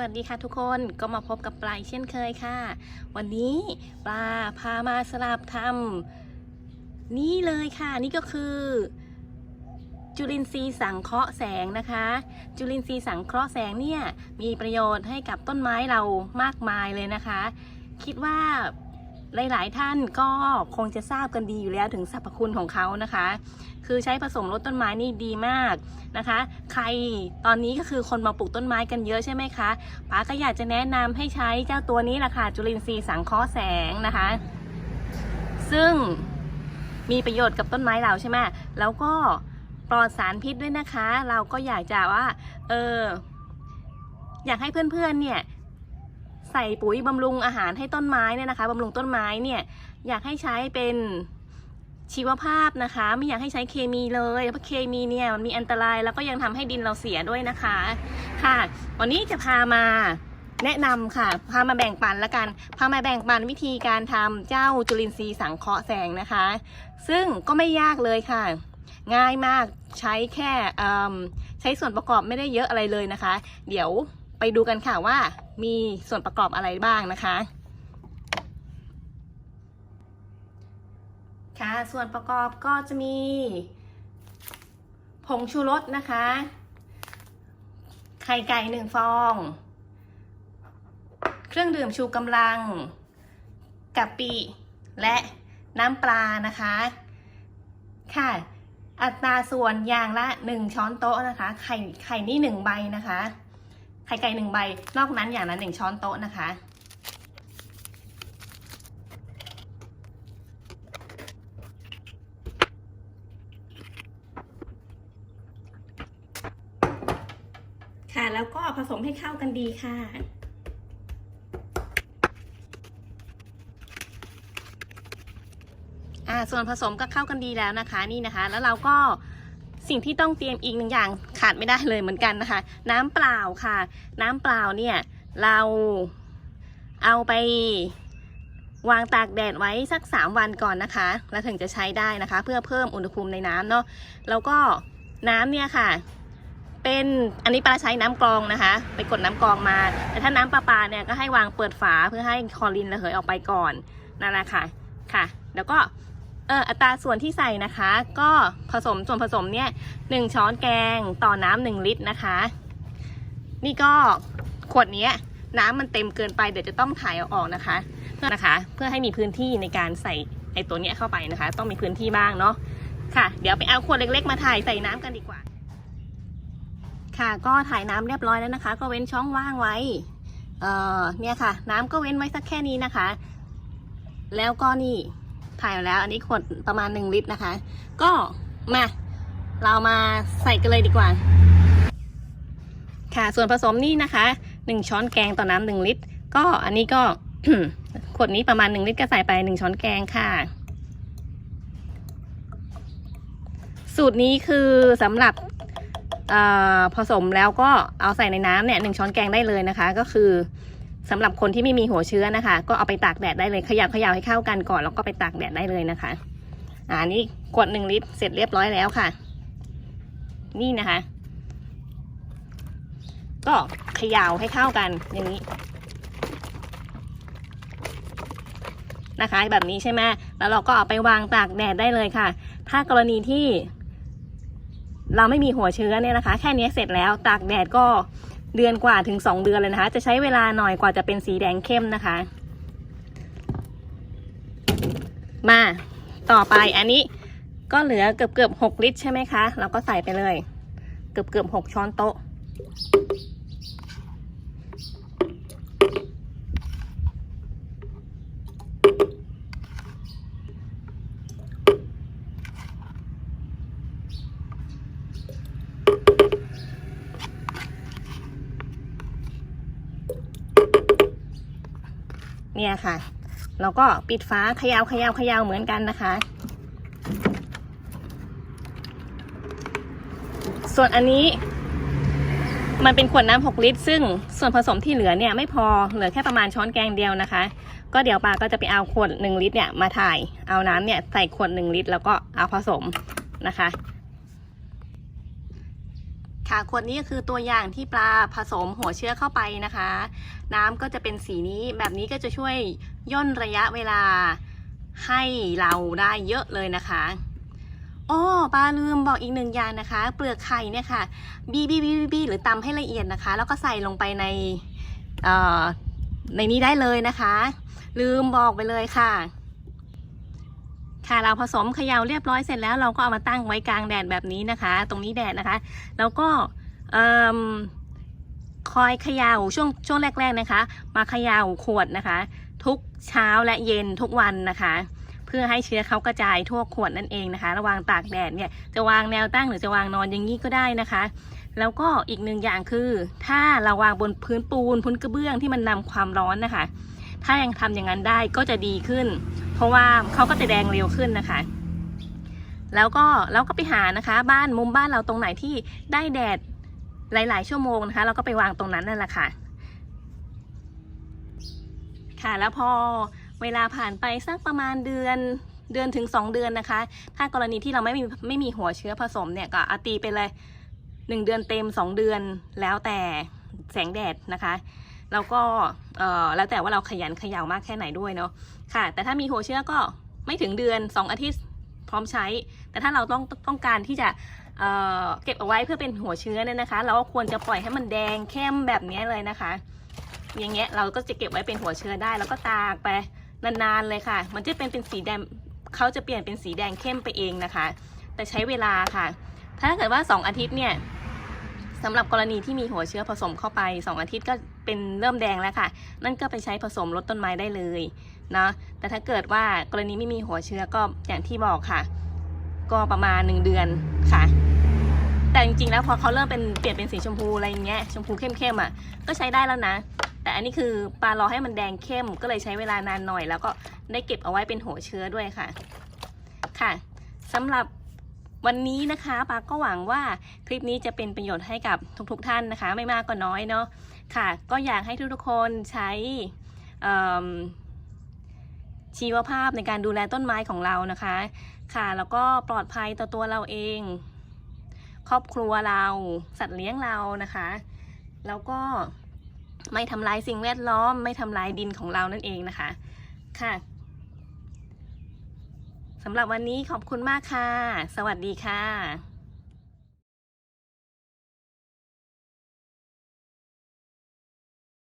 วัสดีค่ะทุกคนก็มาพบกับปลายเช่นเคยค่ะ วันนี้ปลาพามาสลับทำนี่เลยค่ะนี่ก็คือ จุลินทรีย์สังเคราะห์แสงนะคะ จุลินทรีย์สังเคราะห์แสงเนี่ยมีประโยชน์ให้กับต้นไม้เรามากมายเลยนะคะ คิดว่า หลาย ๆ ท่านก็คงจะทราบกันดีอยู่แล้วถึงสรรพคุณของเขานะคะ คือใช้ผสมลดต้นไม้นี่ดีมากนะคะ ใครตอนนี้ก็คือคนมาปลูกต้นไม้กันเยอะใช่ไหมคะป้าก็อยากจะแนะนำให้ใช้เจ้าตัวนี้แหละค่ะจุลินทรีย์สังเคราะห์แสงนะคะ ซึ่งมีประโยชน์กับต้นไม้เราใช่ไหมแล้วก็ปลอดสารพิษด้วยนะคะ เราก็อยากจะว่า เออ อยากให้เพื่อนๆ เนี่ย ใส่ปุ๋ยบำรุงอาหารให้ต้นไม้เนี่ยนะคะบำรุงต้นไม้เนี่ยอยากให้ใช้เป็นชีวภาพนะคะ ไม่อยากให้ใช้เคมีเลยเพราะเคมีเนี่ยมันมีอันตรายแล้วก็ยังทำให้ดินเราเสียด้วยนะคะ ค่ะ วันนี้จะพามาแนะนำค่ะ พามาแบ่งปันละกัน พามาแบ่งปันวิธีการทำเจ้าจุลินทรีย์สังเคราะห์แสงนะคะ ซึ่งก็ไม่ยากเลยค่ะ ง่ายมากใช้แค่ใช้ส่วนประกอบไม่ได้เยอะอะไรเลยนะคะ เดี๋ยวไปดูกันค่ะว่า มีส่วนประกอบอะไรบ้างนะคะ ค่ะส่วนประกอบก็จะมี ผงชูรสนะคะ ไข่ไก่หนึ่งฟอง เครื่องดื่มชูกำลังกะปิ และน้ำปลานะคะ ค่ะ อัตราส่วนอย่างละ 1 ช้อนโต๊ะนะคะ ไข่ไข่นี่1ใบนะคะ ไข่ไก่1ใบ นอกนั้นอย่างละ1ช้อนโต๊ะนะคะ ค่ะแล้วก็ผสมให้เข้ากันดีค่ะอ่าส่วนผสมก็เข้ากันดีแล้วนะคะนี่นะคะ แล้วเราก็ สิ่งที่ต้องเตรียมอีกหนึ่งอย่างขาดไม่ได้เลยเหมือนกันนะคะ น้ำเปล่าค่ะ น้ำเปล่าเนี่ยเราเอาไปวางตากแดดไว้สัก 3 วันก่อนนะคะ แล้วถึงจะใช้ได้นะคะ เพื่อเพิ่มอุณหภูมิในน้ำเนาะแล้วก็น้ำเนี่ยค่ะ เป็นอันนี้ปลาใช้น้ำกรองนะคะ ไปกดน้ำกรองมา แต่ถ้าน้ำประปาเนี่ยก็ให้วางเปิดฝาเพื่อให้คลอรินระเหยออกไปก่อนนั่นแหละค่ะค่ะ แล้วก็ อออัตราส่วนที่ใส่นะคะ ก็ผสมส่วนผสมเนี่ยหนึ่งช้อนแกงต่อน้ำหนึ่งลิตรนะคะ นี่ก็ขวดนี้น้ำมันเต็มเกินไปเดี๋ยวจะต้องถ่ายเอาออกนะคะเพื่อนะคะ เพื่อให้มีพื้นที่ในการใส่ไอตัวเนี้ยเข้าไปนะคะ ต้องมีพื้นที่บ้างเนาะค่ะ เดี๋ยวไปเอาขวดเล็กๆมาถ่ายใส่น้ำกันดีกว่า ค่ะก็ถ่ายน้ำเรียบร้อยแล้วนะคะ ก็เว้นช่องว่างไว้เอ่อเนี่ยค่ะ น้ำก็เว้นไว้สักแค่นี้นะคะ แล้วก็นี่ ถ่ายมาแล้ว อันนี้ขวดประมาณหนึ่งลิตรนะคะ ก็มาเรามาใส่กันเลยดีกว่า ค่ะ ส่วนผสมนี่นะคะหนึ่งช้อนแกงต่อน้ำหนึ่งลิตร ก็อันนี้ก็ขวดนี้ประมาณหนึ่งลิตรก็ใส่ไปหนึ่งช้อนแกงค่ะ สูตรนี้คือสำหรับผสมแล้วก็เอาใส่ในน้ำเนี่ยหนึ่งช้อนแกงได้เลยนะคะ ก็คือ สำหรับคนที่ไม่มีหัวเชื้อนะคะ ก็เอาไปตากแดดได้เลยขยับขยาวให้เข้ากันก่อนแล้วก็ไปตากแดดได้เลยนะคะอ่านี่ขวดหนึ่งลิตรเสร็จเรียบร้อยแล้วค่ะ นี่นะคะ ก็ขยาวให้เข้ากันอย่างนี้นะคะ แบบนี้ใช่ไหมแล้วเราก็เอาไปวางตากแดดได้เลยค่ะ ถ้ากรณีที่เราไม่มีหัวเชื้อเนี่ยนะคะ แค่นี้เสร็จแล้วตากแดดก็ เดือนกว่าถึง 2 เดือนเลยนะคะ จะใช้เวลาหน่อยกว่าจะเป็นสีแดงเข้มนะคะ มาต่อไปอันนี้ก็เหลือเกือบเกือบหกลิตรใช่ไหมคะ เราก็ใส่ไปเลย เกือบเกือบหกช้อนโต๊ะ เนี่ยค่ะ เราก็ปิดฝาเขยาวขยาวขยาวเหมือนกันนะคะ ส่วนอันนี้ มันเป็นขวดน้ำหกลิตร ซึ่งส่วนผสมที่เหลือเนี่ยไม่พอเหลือแค่ประมาณช้อนแกงเดียวนะคะ ก็เดี๋ยวปาก็จะไปเอาขวดหนึ่งลิตรเนี่ยมาถ่ายเอาน้ำเนี่ยใส่ขวดหนึ่งลิตร แล้วก็เอาผสมนะคะ ค่ะขวดนี้ก็คือตัวอย่างที่ปลาผสมหัวเชื้อเข้าไปนะคะ น้ำก็จะเป็นสีนี้แบบนี้ก็จะช่วยย่นระยะเวลาให้เราได้เยอะเลยนะคะอ้อปลาลืมบอกอีกหนึ่งอย่างนะคะ เปลือกไข่เนี่ยค่ะบีบีบีบีหรือตำให้ละเอียดนะคะ แล้วก็ใส่ลงไปในในนี้ได้เลยนะคะ ลืมบอกไปเลยค่ะ ค่ะเราผสมเขย่าเรียบร้อยเสร็จแล้วเราก็เอามาตั้งไว้กลางแดดแบบนี้นะคะ ตรงนี้แดดนะคะ แล้วก็คอยเขย่าช่วงช่วงแรก ๆนะคะ มาเขย่าขวดนะคะ ทุกเช้าและเย็นทุกวันนะคะ เพื่อให้เชื้อเขากระจายทั่วขวดนั่นเองนะคะ ระวางตากแดดเนี่ยจะวางแนวตั้งหรือจะวางนอนอย่างนี้ก็ได้นะคะ แล้วก็อีกหนึ่งอย่างคือ ถ้าเราวางบนพื้นปูนพื้นกระเบื้องที่มันนำความร้อนนะคะ ถ้ายังทำอย่างนั้นได้ก็จะดีขึ้น เพราะว่าเขาก็จะแดงเร็วขึ้นนะคะ แล้วก็เราก็ไปหานะคะ บ้านมุมบ้านเราตรงไหนที่ได้แดดหลาย ๆ ชั่วโมงนะคะ เราก็ไปวางตรงนั้นนั่นแหละค่ะ ค่ะแล้วพอเวลาผ่านไปสักประมาณเดือนเดือนถึง 2 เดือนนะคะ ถ้ากรณีที่เราไม่มีไม่มีหัวเชื้อผสมเนี่ยก็อาตีไปเลย 1 เดือนเต็ม 2 เดือนแล้วแต่แสงแดดนะคะ แล้วก็แล้วแต่ว่าเราขยันขย่ามากแค่ไหนด้วยเนาะค่ะ แต่ถ้ามีหัวเชื้อก็ไม่ถึงเดือน 2 อาทิตย์พร้อมใช้ แต่ถ้าเราต้องต้องการที่จะเเก็บเอาไว้เพื่อเป็นหัวเชื้อเนี่ยนะคะ เราก็ควรจะปล่อยให้มันแดงเข้มแบบนี้เลยนะคะ อย่างเงี้ยเราก็จะเก็บไว้เป็นหัวเชื้อได้ แล้วก็ตากไปนานๆเลยค่ะ มันจะเป็นเป็นสีแดงเขาจะเปลี่ยนเป็นสีแดงเข้มไปเองนะคะ แต่ใช้เวลาค่ะ ถ้าเกิดว่า 2 อาทิตย์เนี่ยสำหรับกรณีที่มีหัวเชื้อผสมเข้าไป 2 อาทิตย์ก็ เป็นเริ่มแดงแล้วค่ะ นั่นก็ไปใช้ผสมลดต้นไม้ได้เลยนะแต่ถ้าเกิดว่ากรณีไม่มีหัวเชื้อก็อย่างที่บอกค่ะ ก็ประมาณ 1 เดือนค่ะ แต่จริงๆแล้วพอเขาเริ่มเป็นเปลี่ยนเป็นสีชมพูอะไรอย่างเงี้ยชมพูเข้มๆอะก็ใช้ได้แล้วนะ แต่อันนี้คือปลารอให้มันแดงเข้มก็เลยใช้เวลานานหน่อย แล้วก็ได้เก็บเอาไว้เป็นหัวเชื้อด้วยค่ะ ค่ะสำหรับวันนี้นะคะปาก็หวังว่าคลิปนี้จะเป็นประโยชน์ให้กับทุกๆทท่านนะคะ ไม่มากก็น้อยเนาะ ค่ะ ก็อยากให้ทุกๆคนใช้ชีวภาพในการดูแลต้นไม้ของเรานะคะ ค่ะ แล้วก็ปลอดภัยต่อตัวเราเอง ครอบครัวเรา สัตว์เลี้ยงเรานะคะ แล้วก็ไม่ทำลายสิ่งแวดล้อม ไม่ทำลายดินของเรานั่นเองนะคะ ค่ะสำหรับวันนี้ขอบคุณมากค่ะ สวัสดีค่ะ